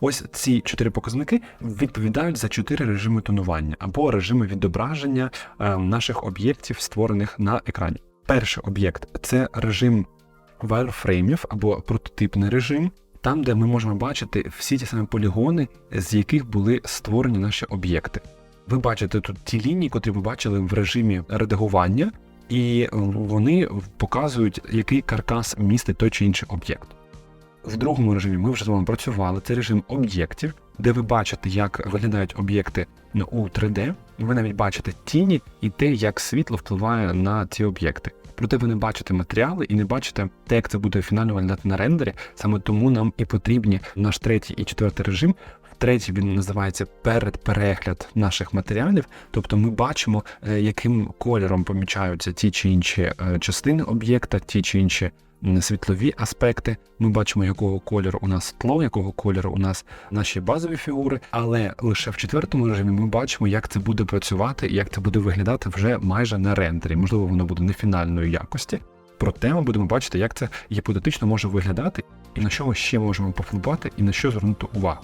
Ось ці чотири показники відповідають за чотири режими тонування або режими відображення е, наших об'єктів, створених на екрані. Перший об'єкт це режим вайрфреймів або прототипний режим, там, де ми можемо бачити всі ті самі полігони, з яких були створені наші об'єкти. Ви бачите тут ті лінії, котрі ви бачили в режимі редагування, і вони показують, який каркас містить той чи інший об'єкт. В другому режимі ми вже з вами працювали. Це режим об'єктів, де ви бачите, як виглядають об'єкти у 3D. Ви навіть бачите тіні і те, як світло впливає на ці об'єкти. Проте ви не бачите матеріали і не бачите те, як це буде фінально виглядати на рендері. Саме тому нам і потрібні наш третій і четвертий режим. Третій він називається передперегляд наших матеріалів, тобто ми бачимо, е, яким кольором помічаються ті чи інші е, частини об'єкта, ті чи інші світлові аспекти. Ми бачимо, якого кольору у нас тло, якого кольору у нас наші базові фігури. Але лише в четвертому режимі ми бачимо, як це буде працювати і як це буде виглядати вже майже на рендері. Можливо, воно буде не фінальної якості. Проте ми будемо бачити, як це гіпотетично може виглядати, і на що ми ще можемо повпливати, і на що звернути увагу.